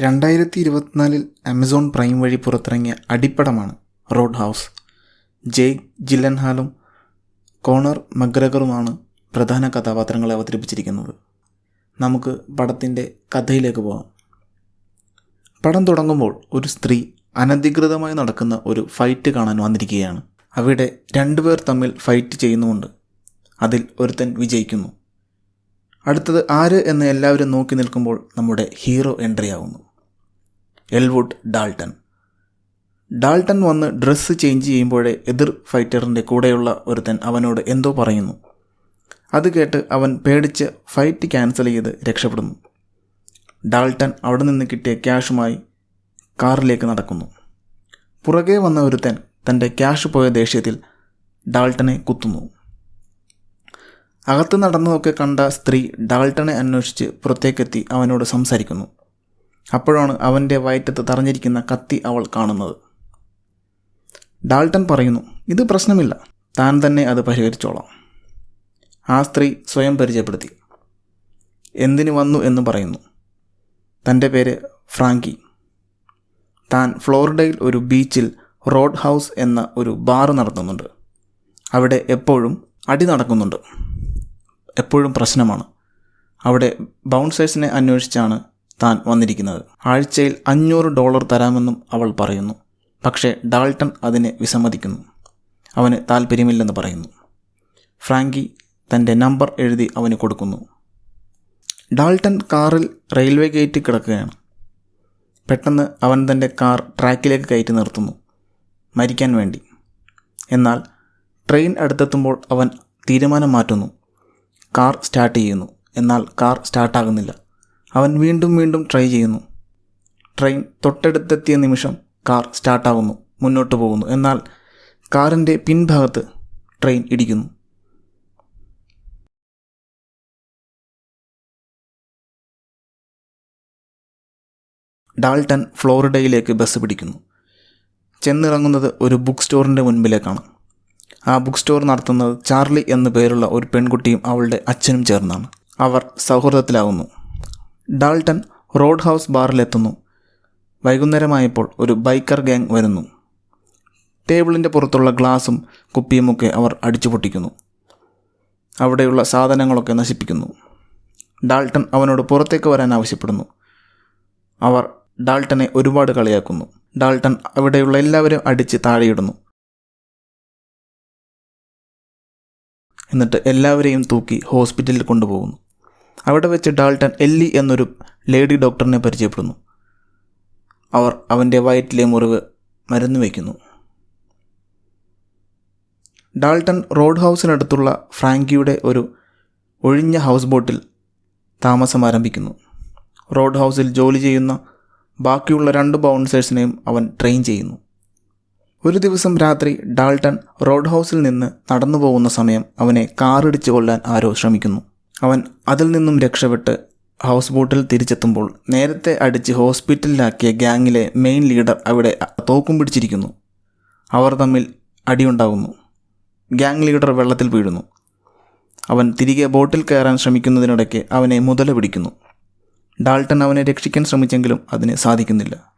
രണ്ടായിരത്തി ഇരുപത്തിനാലിൽ Amazon Prime വഴി പുറത്തിറങ്ങിയ അടിപ്പടമാണ് റോഡ് ഹൗസ് ജെയ് ജില്ലൻഹാലും കോണർ മഗ്രഗറുമാണ് പ്രധാന കഥാപാത്രങ്ങളെ അവതരിപ്പിച്ചിരിക്കുന്നത്. നമുക്ക് പടത്തിന്റെ കഥയിലേക്ക് പോകാം. പടം തുടങ്ങുമ്പോൾ ഒരു സ്ത്രീ അനധികൃതമായി നടക്കുന്ന ഒരു ഫൈറ്റ് കാണാൻ വന്നിരിക്കുകയാണ്. അവിടെ രണ്ടുപേർ തമ്മിൽ ഫൈറ്റ് ചെയ്യുന്നുമുണ്ട്. അതിൽ ഒരുത്തൻ വിജയിക്കുന്നു. അടുത്തത് ആര് എന്ന് എല്ലാവരും നോക്കി നിൽക്കുമ്പോൾ നമ്മുടെ ഹീറോ എൻട്രി ആവുന്നു എൽവുഡ് ഡാൾട്ടൺ. ഡാൾട്ടൺ വന്ന് ഡ്രസ്സ് ചേഞ്ച് ചെയ്യുമ്പോഴേ എതിർ ഫൈറ്ററിന്റെ കൂടെയുള്ള ഒരുത്തൻ അവനോട് എന്തോ പറയുന്നു. അത് കേട്ട് അവൻ പേടിച്ച് ഫൈറ്റ് ക്യാൻസൽ ചെയ്ത് രക്ഷപ്പെടുന്നു. ഡാൾട്ടൺ അവിടെ നിന്ന് കിട്ടിയ ക്യാഷുമായി കാറിലേക്ക് നടക്കുന്നു. പുറകെ വന്ന ഒരുത്തൻ തന്റെ ക്യാഷ് പോയ ദേഷ്യത്തിൽ ഡാൾട്ടനെ കുത്തുന്നു. അകത്ത് നടന്നതൊക്കെ കണ്ട സ്ത്രീ ഡാൾട്ടനെ അന്വേഷിച്ച് പുറത്തേക്കെത്തി അവനോട് സംസാരിക്കുന്നു. അപ്പോഴാണ് അവന്റെ വയറ്റത്ത് തറഞ്ഞിരിക്കുന്ന കത്തി അവൾ കാണുന്നത്. ഡാൾട്ടൻ പറയുന്നു ഇത് പ്രശ്നമില്ല. താൻ തന്നെ അത് പരിഹരിച്ചോളാം. ആ സ്ത്രീ സ്വയം പരിചയപ്പെടുത്തി. എന്തിനു വന്നു എന്ന് പറയുന്നു. തന്റെ പേര് ഫ്രാങ്കി. താൻ ഫ്ലോറിഡയിൽ ഒരു ബീച്ചിൽ റോഡ് ഹൗസ് എന്ന ഒരു ബാർ നടത്തുന്നുണ്ട്. അവിടെ എപ്പോഴും അടി നടക്കുന്നുണ്ട്. എപ്പോഴും പ്രശ്നമാണ്. അവിടെ ബൗൺസേഴ്സിനെ അന്വേഷിച്ചാണ് താൻ വന്നിരിക്കുന്നത്. ആഴ്ചയിൽ അഞ്ഞൂറ് ഡോളർ തരാമെന്നും അവൾ പറയുന്നു. പക്ഷേ ഡാൾട്ടൺ അതിനെ വിസമ്മതിക്കുന്നു. അവന് താല്പര്യമില്ലെന്ന് പറയുന്നു. ഫ്രാങ്കി തന്റെ നമ്പർ എഴുതി അവന് കൊടുക്കുന്നു. ഡാൾട്ടൺ കാറിൽ റെയിൽവേ ഗേറ്റ് കിടക്കുകയാണ്. പെട്ടെന്ന് അവൻ തന്റെ കാർ ട്രാക്കിലേക്ക് കയറ്റി നിർത്തുന്നു. മരിക്കാൻ വേണ്ടി. എന്നാൽ ട്രെയിൻ അടുത്തെത്തുമ്പോൾ അവൻ തീരുമാനം മാറ്റുന്നു. കാർ സ്റ്റാർട്ട് ചെയ്യുന്നു. എന്നാൽ കാർ സ്റ്റാർട്ടാകുന്നില്ല. അവൻ വീണ്ടും വീണ്ടും ട്രൈ ചെയ്യുന്നു. ട്രെയിൻ തൊട്ടടുത്തെത്തിയ നിമിഷം കാർ സ്റ്റാർട്ടാവുന്നു മുന്നോട്ട് പോകുന്നു. എന്നാൽ കാറിന്റെ പിൻഭാഗത്ത് ട്രെയിൻ ഇടിക്കുന്നു. ഡാൾട്ടൺ ഫ്ലോറിഡയിലേക്ക് ബസ് പിടിക്കുന്നു. ചെന്നിറങ്ങുന്നത് ഒരു ബുക്ക് സ്റ്റോറിന്റെ മുൻപിലേക്കാണ്. ആ ബുക്ക് സ്റ്റോർ നടത്തുന്നത് ചാർലി എന്നു പേരുള്ള ഒരു പെൺകുട്ടിയും അവളുടെ അച്ഛനും ചേർന്നാണ്. അവർ സൗഹൃദത്തിലാവുന്നു. ഡാൾട്ടൺ റോഡ് ഹൗസ് ബാറിലെത്തുന്നു. വൈകുന്നേരമായപ്പോൾ ഒരു ബൈക്കർ ഗാങ് വരുന്നു. ടേബിളിന്റെ പുറത്തുള്ള ഗ്ലാസും കുപ്പിയുമൊക്കെ അവർ അടിച്ചു പൊട്ടിക്കുന്നു അവിടെയുള്ള സാധനങ്ങളൊക്കെ നശിപ്പിക്കുന്നു. ഡാൾട്ടൺ അവനോട് പുറത്തേക്ക് വരാൻ ആവശ്യപ്പെടുന്നു. അവർ ഡാൾട്ടനെ ഒരുപാട് കളിയാക്കുന്നു. ഡാൾട്ടൺ അവിടെയുള്ള എല്ലാവരും അടിച്ച് താഴെയിടുന്നു. എന്നിട്ട് എല്ലാവരെയും തൂക്കി ഹോസ്പിറ്റലിൽ കൊണ്ടുപോകുന്നു. അവിടെ വെച്ച് ഡാൾട്ടൺ എല്ലി എന്നൊരു ലേഡി ഡോക്ടറിനെ പരിചയപ്പെടുന്നു. അവർ അവന്റെ വയറ്റിലെ മുറിവ് മരുന്ന് വയ്ക്കുന്നു. ഡാൾട്ടൺ റോഡ് ഹൗസിനടുത്തുള്ള ഫ്രാങ്കിയുടെ ഒരു ഒഴിഞ്ഞ ഹൗസ് ബോട്ടിൽ താമസം ആരംഭിക്കുന്നു. റോഡ് ഹൗസിൽ ജോലി ചെയ്യുന്ന ബാക്കിയുള്ള രണ്ട് ബൗൺസേഴ്സിനെയും അവൻ ട്രെയിൻ ചെയ്യുന്നു. ഒരു ദിവസം രാത്രി ഡാൾട്ടൺ റോഡ് ഹൗസിൽ നിന്ന് നടന്നു പോകുന്ന സമയം അവനെ കാറിടിച്ച് കൊല്ലാൻ ആരോ ശ്രമിക്കുന്നു. അവൻ അതിൽ നിന്നും രക്ഷപ്പെട്ട് ഹൗസ് ബോട്ടിൽ തിരിച്ചെത്തുമ്പോൾ നേരത്തെ അടിച്ച് ഹോസ്പിറ്റലിലാക്കിയ ഗ്യാങ്ങിലെ മെയിൻ ലീഡർ അവിടെ തോക്കും പിടിച്ചിരിക്കുന്നു. അവർ തമ്മിൽ അടിയുണ്ടാകുന്നു. ഗ്യാങ് ലീഡർ വെള്ളത്തിൽ വീഴുന്നു. അവൻ തിരികെ ബോട്ടിൽ കയറാൻ ശ്രമിക്കുന്നതിനിടയ്ക്ക് അവനെ മുതല പിടിക്കുന്നു. ഡാൾട്ടൺ അവനെ രക്ഷിക്കാൻ ശ്രമിച്ചെങ്കിലും അതിന് സാധിക്കുന്നില്ല.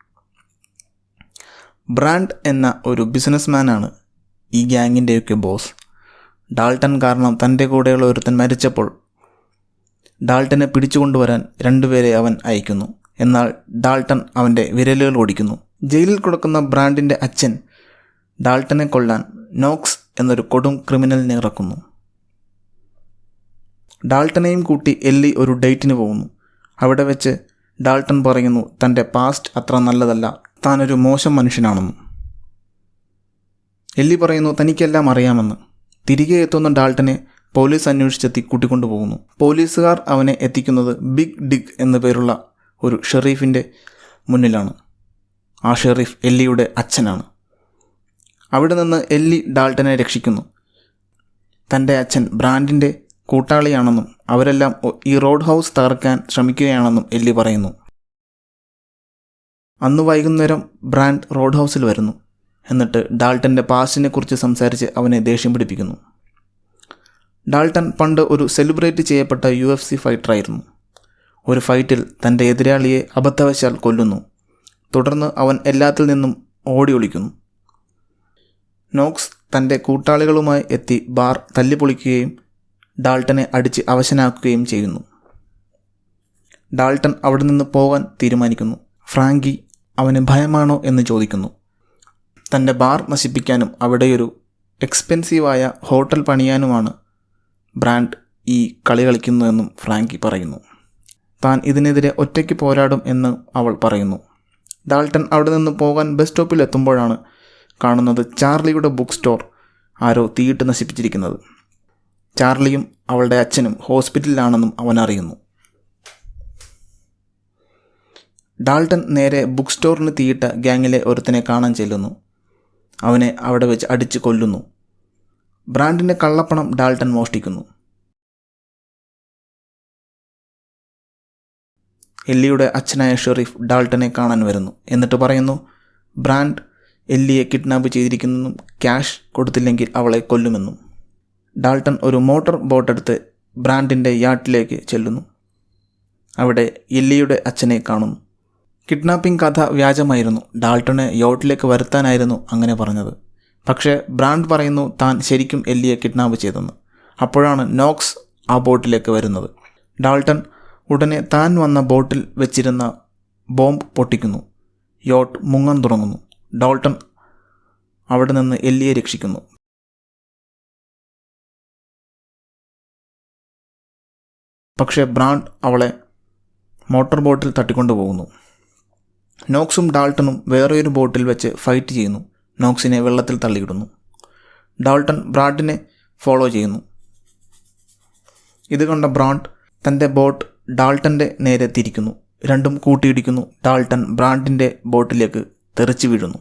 ബ്രാൻഡ് എന്ന ഒരു ബിസിനസ്മാനാണ് ഈ ഗ്യാങ്ങിന്റെയൊക്കെ ബോസ്. ഡാൾട്ടൺ കാരണം തന്റെ കൂടെയുള്ള ഒരുത്തൻ മരിച്ചപ്പോൾ ഡാൾട്ടനെ പിടിച്ചുകൊണ്ടുവരാൻ രണ്ടുപേരെ അവൻ അയക്കുന്നു. എന്നാൽ ഡാൾട്ടൺ അവന്റെ വിരലുകൾ ഓടിക്കുന്നു. ജയിലിൽ കൊടുക്കുന്ന ബ്രാൻഡിന്റെ അച്ഛൻ ഡാൾട്ടനെ കൊള്ളാൻ നോക്സ് എന്നൊരു കൊടും ക്രിമിനലിനെ ഇറക്കുന്നു. ഡാൾട്ടനെയും കൂട്ടി എല്ലി ഒരു ഡേറ്റിന് പോകുന്നു. അവിടെ വെച്ച് ഡാൾട്ടൺ പറയുന്നു തന്റെ പാസ്റ്റ് അത്ര നല്ലതല്ല. താനൊരു മോശം മനുഷ്യനാണെന്ന്. എല്ലി പറയുന്നു തനിക്കെല്ലാം അറിയാമെന്ന്. തിരികെ എത്തുന്ന ഡാൾട്ടനെ പോലീസ് അന്വേഷിച്ചെത്തി കൂട്ടിക്കൊണ്ടുപോകുന്നു. പോലീസുകാർ അവനെ എത്തിക്കുന്നത് ബിഗ് ഡിഗ് എന്നു പേരുള്ള ഒരു ഷെറീഫിന്റെ മുന്നിലാണ്. ആ ഷെറീഫ് എല്ലിയുടെ അച്ഛനാണ്. അവിടെ നിന്ന് എല്ലി ഡാൾട്ടനെ രക്ഷിക്കുന്നു. തന്റെ അച്ഛൻ ബ്രാൻഡിന്റെ കൂട്ടാളിയാണെന്നും അവരെല്ലാം ഈ റോഡ് ഹൗസ് തകർക്കാൻ ശ്രമിക്കുകയാണെന്നും എല്ലി പറയുന്നു. അന്ന് വൈകുന്നേരം ബ്രാൻഡ് റോഡ് ഹൗസിൽ വരുന്നു. എന്നിട്ട് ഡാൾട്ടന്റെ പാസ്റ്റിനെ കുറിച്ച് സംസാരിച്ച് അവനെ ദേഷ്യം പിടിപ്പിക്കുന്നു. ഡാൾട്ടൺ പണ്ട് ഒരു സെലിബ്രേറ്റ് ചെയ്യപ്പെട്ട യു എഫ് സി ഫൈറ്ററായിരുന്നു. ഒരു ഫൈറ്റിൽ തന്റെ എതിരാളിയെ അബദ്ധവശാൽ കൊല്ലുന്നു. തുടർന്ന് അവൻ എല്ലാത്തിൽ നിന്നും ഓടി ഒളിക്കുന്നു. നോക്സ് തന്റെ കൂട്ടാളികളുമായി എത്തി ബാർ തല്ലിപ്പൊളിക്കുകയും ഡാൾട്ടനെ അടിച്ച് അവശനാക്കുകയും ചെയ്യുന്നു. ഡാൾട്ടൺ അവിടെ നിന്ന് പോകാൻ തീരുമാനിക്കുന്നു. ഫ്രാങ്കി അവന് ഭയമാണോ എന്ന് ചോദിക്കുന്നു. തന്റെ ബാർ നശിപ്പിക്കാനും അവിടെയൊരു എക്സ്പെൻസീവായ ഹോട്ടൽ പണിയാനുമാണ് ബ്രാൻഡ് ഈ കളി കളിക്കുന്നതെന്നും ഫ്രാങ്കി പറയുന്നു. താൻ ഇതിനെതിരെ ഒറ്റയ്ക്ക് പോരാടും എന്ന് അവൾ പറയുന്നു. ഡാൾട്ടൺ അവിടെ നിന്ന് പോകാൻ ബസ് സ്റ്റോപ്പിൽ എത്തുമ്പോഴാണ് കാണുന്നത് ചാർലിയുടെ ബുക്ക് സ്റ്റോർ ആരോ തീയിട്ട് നശിപ്പിച്ചിരിക്കുന്നത്. ചാർലിയും അവളുടെ അച്ഛനും ഹോസ്പിറ്റലിലാണെന്നും അവൻ അറിയുന്നു. ഡാൾട്ടൺ നേരെ ബുക്ക് സ്റ്റോറിന് തീയിട്ട ഗ്യാങ്ങിലെ ഒരുത്തനെ കാണാൻ ചെല്ലുന്നു. അവനെ അവിടെ വെച്ച് അടിച്ച് കൊല്ലുന്നു. ബ്രാൻഡിന്റെ കള്ളപ്പണം ഡാൾട്ടൺ മോഷ്ടിക്കുന്നു. എല്ലിയുടെ അച്ഛനായ ഷെറീഫ് ഡാൾട്ടനെ കാണാൻ വരുന്നു. എന്നിട്ട് പറയുന്നു ബ്രാൻഡ് എല്ലിയെ കിഡ്നാപ്പ് ചെയ്തിരിക്കുന്നെന്നും ക്യാഷ് കൊടുത്തില്ലെങ്കിൽ അവളെ കൊല്ലുമെന്നും. ഡാൾട്ടൺ ഒരു മോട്ടോർ ബോട്ടെടുത്ത് ബ്രാൻഡിന്റെ യാട്ടിലേക്ക് ചെല്ലുന്നു. അവിടെ എല്ലിയുടെ അച്ഛനെ കാണുന്നു. കിഡ്നാപ്പിംഗ് കഥ വ്യാജമായിരുന്നു. ഡാൾട്ടനെ യോട്ടിലേക്ക് വരുത്താനായിരുന്നു അങ്ങനെ പറഞ്ഞത്. പക്ഷേ ബ്രാൻഡ് പറയുന്നു താൻ ശരിക്കും എല്ലിയെ കിഡ്നാപ്പ് ചെയ്തെന്ന്. അപ്പോഴാണ് നോക്സ് ആ ബോട്ടിലേക്ക് വരുന്നത്. ഡാൾട്ടൺ ഉടനെ താൻ വന്ന ബോട്ടിൽ വെച്ചിരുന്ന ബോംബ് പൊട്ടിക്കുന്നു. യോട്ട് മുങ്ങാൻ തുടങ്ങുന്നു. ഡാൾട്ടൺ അവിടെ നിന്ന് എല്ലിയെ രക്ഷിക്കുന്നു. പക്ഷേ ബ്രാൻഡ് അവളെ മോട്ടോർ ബോട്ടിൽ തട്ടിക്കൊണ്ടുപോകുന്നു. നോക്സും ഡാൾട്ടണും വേറെയൊരു ബോട്ടിൽ വെച്ച് ഫൈറ്റ് ചെയ്യുന്നു. നോക്സിനെ വെള്ളത്തിൽ തള്ളിയിടുന്നു. ഡാൾട്ടൺ ബ്രാഡിനെ ഫോളോ ചെയ്യുന്നു. ഇത് കണ്ട ബ്രാഡ് തന്റെ ബോട്ട് ഡാൾട്ടന്റെ നേരെ തിരിക്കുന്നു. രണ്ടും കൂട്ടിയിടിക്കുന്നു. ഡാൾട്ടൺ ബ്രാഡിന്റെ ബോട്ടിലേക്ക് തെറിച്ചു വീഴുന്നു.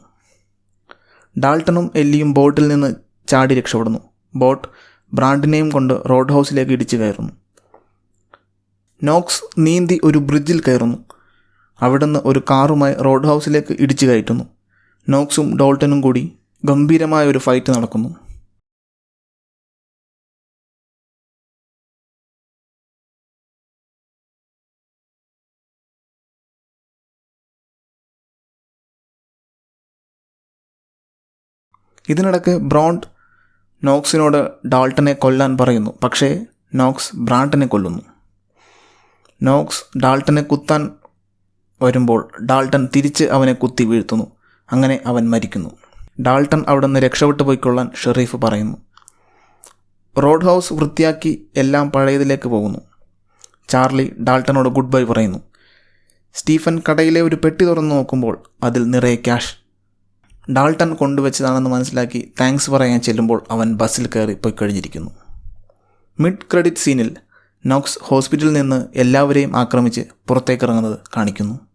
ഡാൾട്ടണും എല്ലിയും ബോട്ടിൽ നിന്ന് ചാടി രക്ഷപ്പെടുന്നു. ബോട്ട് ബ്രാഡിനെയും കൊണ്ട് റോഡ് ഹൗസിലേക്ക് ഇടിച്ചു കയറുന്നു. നോക്സ് നീന്തി ഒരു ബ്രിഡ്ജിൽ കയറുന്നു. അവിടുന്ന് ഒരു കാറുമായി റോഡ് ഹൗസിലേക്ക് ഇടിച്ചു കയറ്റുന്നു. നോക്സും ഡോൾട്ടനും കൂടി ഗംഭീരമായ ഒരു ഫൈറ്റ് നടക്കുന്നു. ഇതിനിടയ്ക്ക് ബ്രോണ്ട് നോക്സിനോട് ഡാൾട്ടനെ കൊല്ലാൻ പറയുന്നു. പക്ഷേ നോക്സ് ബ്രാണ്ടനെ കൊല്ലുന്നു. നോക്സ് ഡാൾട്ടനെ കുത്താൻ വരുമ്പോൾ ഡാൾട്ടൻ തിരിച്ച് അവനെ കുത്തി വീഴ്ത്തുന്നു. അങ്ങനെ അവൻ മരിക്കുന്നു. ഡാൾട്ടൺ അവിടെ നിന്ന് രക്ഷപ്പെട്ടു പോയിക്കൊള്ളാൻ ഷെറീഫ് പറയുന്നു. റോഡ് ഹൗസ് വൃത്തിയാക്കി എല്ലാം പഴയതിലേക്ക് പോകുന്നു. ചാർലി ഡാൾട്ടനോട് ഗുഡ് ബൈ പറയുന്നു. സ്റ്റീഫൻ കടയിലെ ഒരു പെട്ടി തുറന്നു നോക്കുമ്പോൾ അതിൽ നിറയെ ക്യാഷ്. ഡാൾട്ടൺ കൊണ്ടുവച്ചതാണെന്ന് മനസ്സിലാക്കി താങ്ക്സ് പറയാൻ ചെല്ലുമ്പോൾ അവൻ ബസ്സിൽ കയറി പോയി കഴിഞ്ഞിരിക്കുന്നു. മിഡ് ക്രെഡിറ്റ് സീനിൽ നോക്സ് ഹോസ്പിറ്റലിൽ നിന്ന് എല്ലാവരെയും ആക്രമിച്ച് പുറത്തേക്കിറങ്ങുന്നത് കാണിക്കുന്നു.